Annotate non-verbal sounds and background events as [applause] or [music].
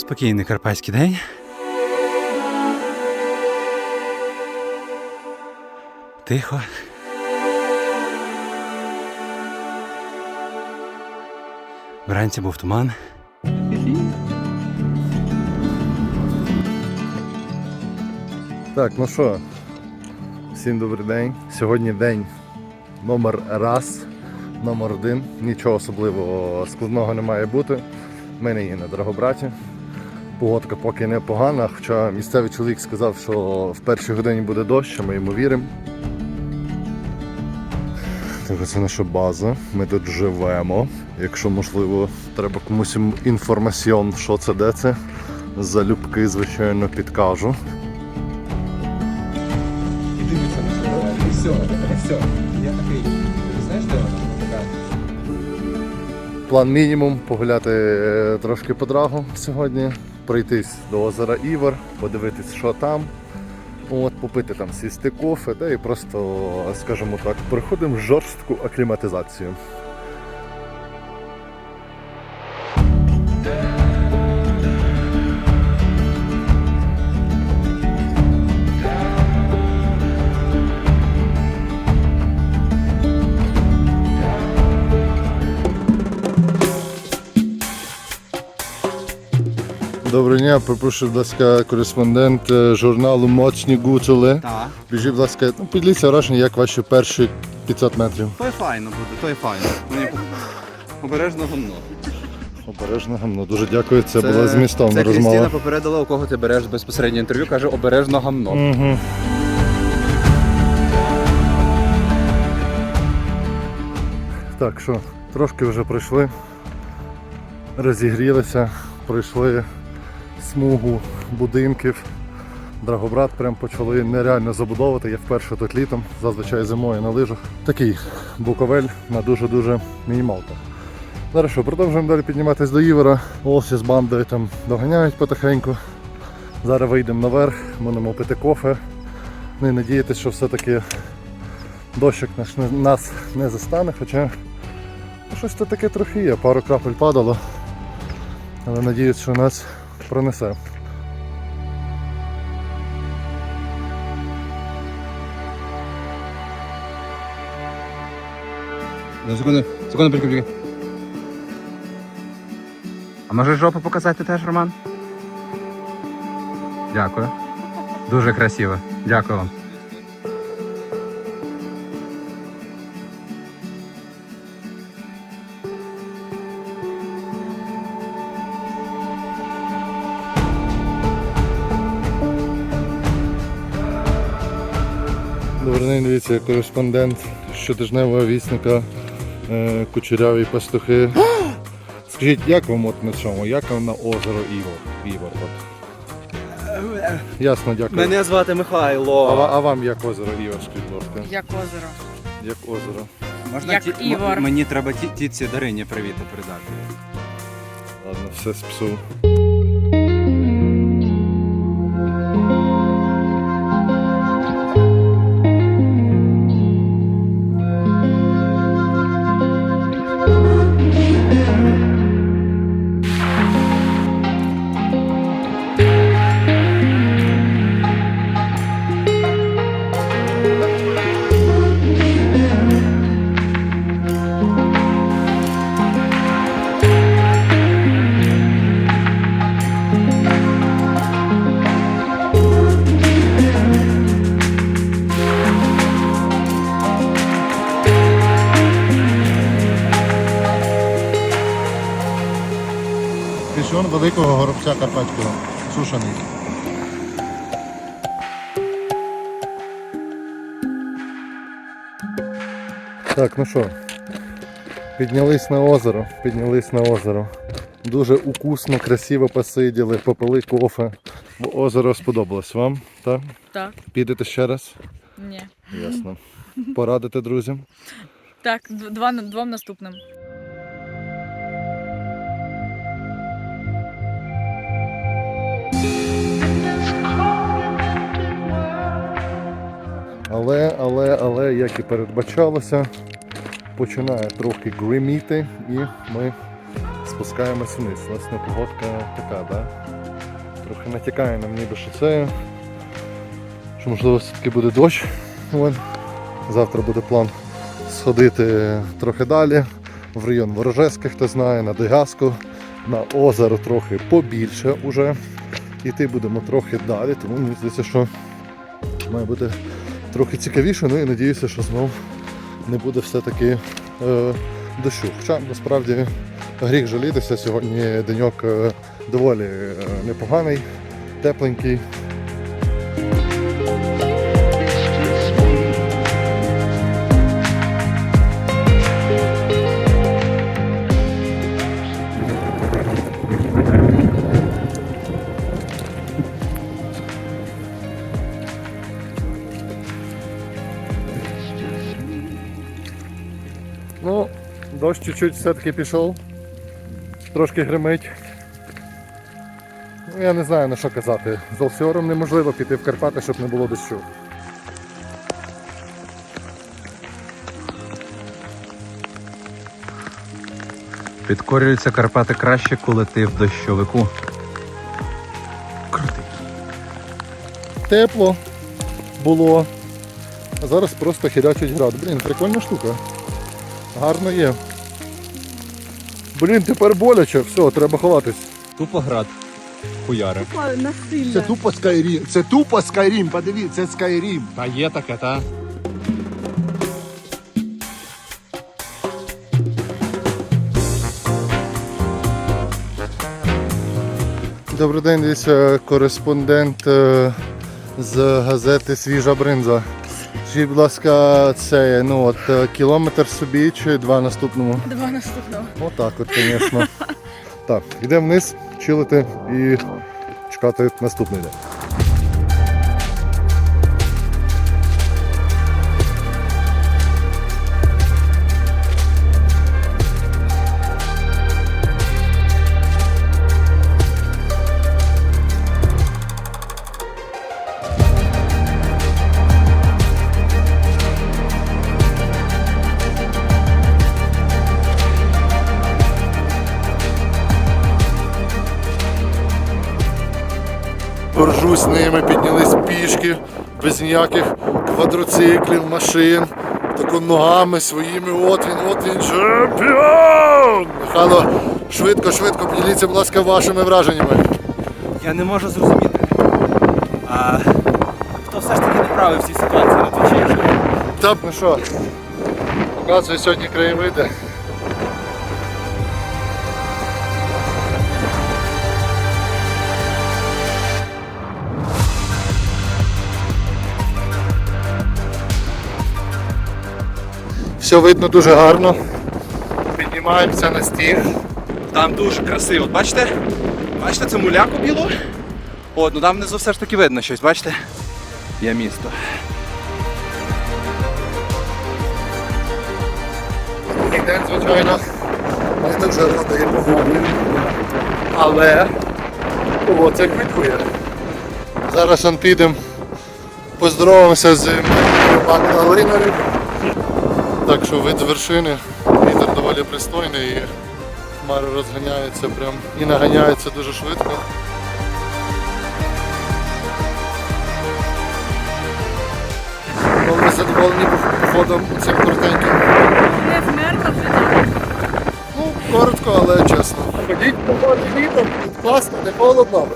Спокійний карпатський день. Тихо. Вранці був туман. Так, ну що, всім добрий день. Сьогодні день номер раз, номер один. Нічого особливого складного не має бути. Ми не є на Драгобраті. Погодка поки не погана, хоча місцевий чоловік сказав, що в першій годині буде дощ, а ми йому віримо. Так, це наша база. Ми тут живемо. Якщо можливо, треба комусь інформаціон, що це, де це. Залюбки, звичайно, підкажу. І дивиться на все, все. Я такий. Знаєш, де вона? План мінімум погуляти е, трошки по драгу сьогодні, пройтись до озера Івор, подивитись, що там. От, попити там сісти кофе, та і просто, скажімо так, проходимо жорстку акліматизацію. Доброго дня, пропрошую, будь ласка, кореспондент е, журналу Моцні Гуцули. Так. Біжіть, будь ласка, ну, поділіться враження, як ваші перші 500 метрів. То й файно буде, то й файно. Мені обережно гамно. Обережно гамно. Дуже дякую, це, була змістовна це розмова. Крістіна попередила, у кого ти береш безпосереднє інтерв'ю, каже обережно гамно. Угу. Так що, трошки вже пройшли, розігрілися, пройшли смугу будинків. Драгобрат прям почали нереально забудовувати. Я вперше тут літом, зазвичай зимою на лижах. Такий буковель на дуже-дуже мінімалках. Зараз що, продовжуємо далі підніматися до Івера. Олсі з бандою там доганяють потихеньку. Зараз вийдемо наверх, будемо пити кофе. Ну і що все-таки дощик наш нас не застане, хоча ну, щось то таке трохи є, пару крапель падало. Але надіюсь, що нас пронесе. Ну, секунду, секунду, прикріпки. А може жопу показати теж, Роман? Дякую. Дуже красиво. Дякую вам. Добрий день, дивіться, я кореспондент щотижневого вісника е, Кучеряві пастухи. [gasps] Скажіть, як вам от на цьому? Як вам на озеро Івор? Івор от? Ясно, дякую. Мене звати Михайло. ва- а вам як озеро Івор, скажіть, будь ласка? Як озеро. Як озеро? Можна Як ті- м- Мені треба ті- тітці Дарині привіти передати. Ладно, все спсу. Пішон великого горобця карпатського. Сушений. Так, ну що, піднялись на озеро, піднялись на озеро. Дуже укусно, красиво посиділи, попили кофе. Бо озеро сподобалось вам, так? Так. Підете ще раз? Ні. Ясно. Порадите друзям? Так, два, двом наступним. Але, але, але, як і передбачалося, починає трохи гриміти і ми спускаємось вниз. Власне, погодка така, да? Трохи натякає нам ніби, що це. Що можливо все-таки буде дощ. Вон. Завтра буде план сходити трохи далі, в район Ворожеська, хто знає, на Дегаску, на озеро трохи побільше уже. Іти будемо трохи далі, тому мені здається, що має бути трохи цікавіше, ну і надіюся, що знов не буде все-таки е, дощу. Хоча насправді гріх жалітися, сьогодні деньок е, доволі е, непоганий, тепленький. Дощ чуть-чуть все-таки пішов. Трошки гримить. Ну, я не знаю на що казати. З Олсіором неможливо піти в Карпати, щоб не було дощу. Підкорюються Карпати краще, коли ти в дощовику. Крутий. Тепло було. А зараз просто хірячить град. Блін, прикольна штука. Гарно є. Блін, тепер боляче, все, треба ховатись. Тупо град. Хуяри. Це тупо Skyrim. Це тупо Skyrim, подивіться, це Skyrim. Та є таке, та. Добрий день, дивіться, кореспондент е, з газети Свіжа бринза. Скажіть, будь ласка, це ну, от, е, кілометр собі чи два наступному? Два наступного. Отак от, звісно. [laughs] Так, йдемо вниз, чилити і чекати наступний день. Горжусь ними, піднялись пішки, без ніяких квадроциклів, машин. Тако ногами своїми, от він, от він, чемпіон! Михайло, швидко, швидко, поділіться, будь ласка, вашими враженнями. Я не можу зрозуміти. А хто все ж таки не правий в цій ситуації на? Так, ну що, показую сьогодні краєвиди. Все видно дуже гарно. Піднімаємося на стіг. Там дуже красиво. От Бачите? Бачите цю муляку білу? От, ну там внизу все ж таки видно щось, бачите? Є місто. День, звичайно, не дуже радий погоди. Але о, це квиткує. Зараз підемо, поздоровимося з Магдалиною. Так що вид з вершини, вітер доволі пристойний і хмари розганяються прям і наганяються дуже швидко. Ми задоволені походом цим коротеньким. Не вмерла вже так. Ну, коротко, але чесно. Ходіть по морі літом, класно, не холодно.